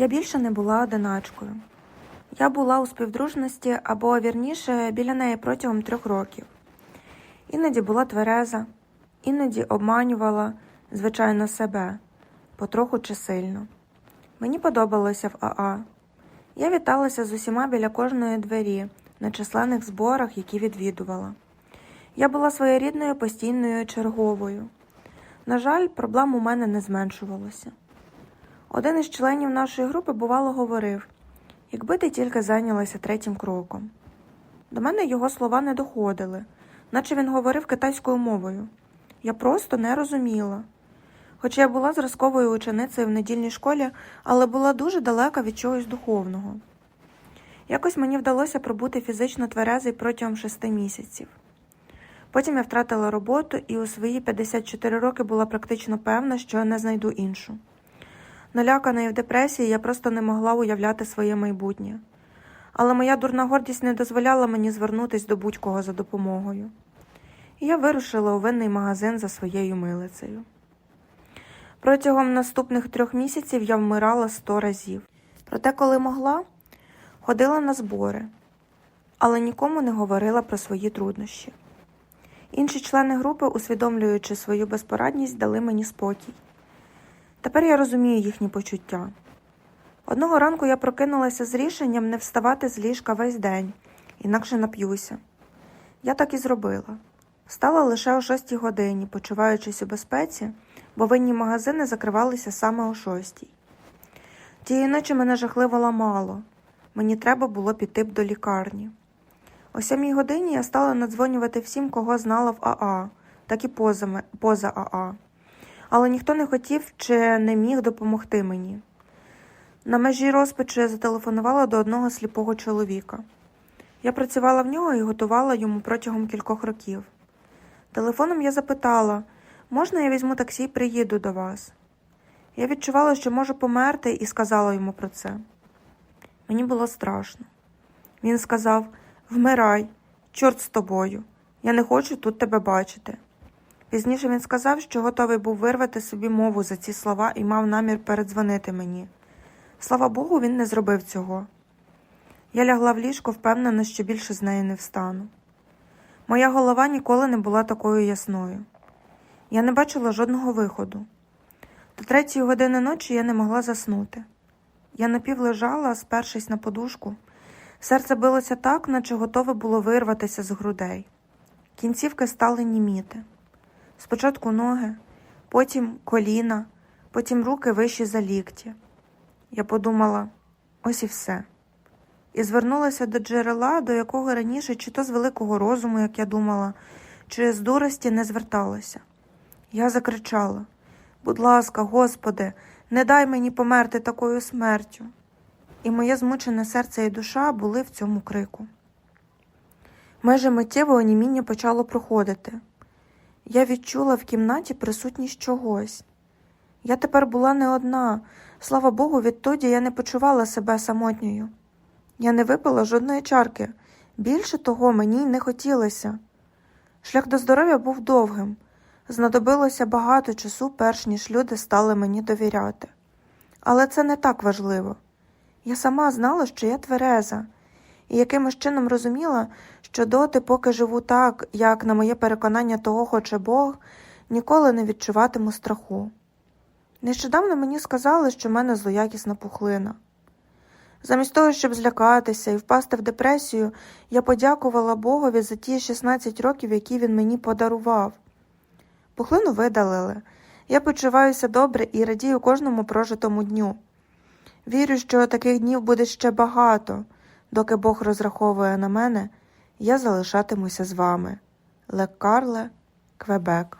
Я більше не була одиначкою. Я була у співдружності або вірніше біля неї протягом трьох років. Іноді була твереза, іноді обманювала, звичайно, себе, потроху чи сильно. Мені подобалося в АА. Я віталася з усіма біля кожної двері на численних зборах, які відвідувала. Я була своєрідною постійною черговою. На жаль, проблем у мене не зменшувалося. Один із членів нашої групи бувало говорив, якби ти тільки зайнялася третім кроком. До мене його слова не доходили, наче він говорив китайською мовою. Я просто не розуміла. Хоча я була зразковою ученицею в недільній школі, але була дуже далека від чогось духовного. Якось мені вдалося пробути фізично тверезий протягом шести місяців. Потім я втратила роботу і у свої 54 роки була практично певна, що не знайду іншу. Налякана і в депресії я просто не могла уявляти своє майбутнє. Але моя дурна гордість не дозволяла мені звернутися до будь-кого за допомогою. І я вирушила у винний магазин за своєю милицею. Протягом наступних трьох місяців я вмирала сто разів. Проте, коли могла, ходила на збори, але нікому не говорила про свої труднощі. Інші члени групи, усвідомлюючи свою безпорадність, дали мені спокій. Тепер я розумію їхні почуття. Одного ранку я прокинулася з рішенням не вставати з ліжка весь день, інакше нап'юся. Я так і зробила. Встала лише о шостій годині, почуваючись у безпеці, бо винні магазини закривалися саме о шостій. Тієї ночі мене жахливо ламало. Мені треба було піти б до лікарні. О сьомій годині я стала надзвонювати всім, кого знала в АА, так і поза, поза АА. Але ніхто не хотів чи не міг допомогти мені. На межі розпачу я зателефонувала до одного сліпого чоловіка. Я працювала в нього і готувала йому протягом кількох років. Телефоном я запитала, можна я візьму таксі і приїду до вас? Я відчувала, що можу померти, і сказала йому про це. Мені було страшно. Він сказав: Вмирай, чорт з тобою, я не хочу тут тебе бачити. Пізніше він сказав, що готовий був вирвати собі мову за ці слова і мав намір передзвонити мені. Слава Богу, він не зробив цього. Я лягла в ліжко, впевнена, що більше з неї не встану. Моя голова ніколи не була такою ясною. Я не бачила жодного виходу. До третьої години ночі я не могла заснути. Я напівлежала, спершись на подушку. Серце билося так, наче готове було вирватися з грудей. Кінцівки стали німіти. Спочатку ноги, потім коліна, потім руки вищі за лікті. Я подумала ось і все. І звернулася до джерела, до якого раніше, чи то з великого розуму, як я думала, чи з дурості не зверталася. Я закричала Будь ласка, Господи, не дай мені померти такою смертю. І моє змучене серце і душа були в цьому крику. Майже миттєво оніміння почало проходити. Я відчула в кімнаті присутність чогось. Я тепер була не одна. Слава Богу, відтоді я не почувала себе самотньою. Я не випила жодної чарки. Більше того, мені й не хотілося. Шлях до здоров'я був довгим. Знадобилося багато часу, перш ніж люди стали мені довіряти. Але це не так важливо. Я сама знала, що я твереза, і якимось чином розуміла, що доти, поки живу так, як на моє переконання того хоче Бог, ніколи не відчуватиму страху. Нещодавно мені сказали, що в мене злоякісна пухлина. Замість того, щоб злякатися і впасти в депресію, я подякувала Богові за ті 16 років, які він мені подарував. Пухлину видалили. Я почуваюся добре і радію кожному прожитому дню. Вірю, що таких днів буде ще багато. Доки Бог розраховує на мене, я залишатимуся з вами. Ле Карле, Квебек.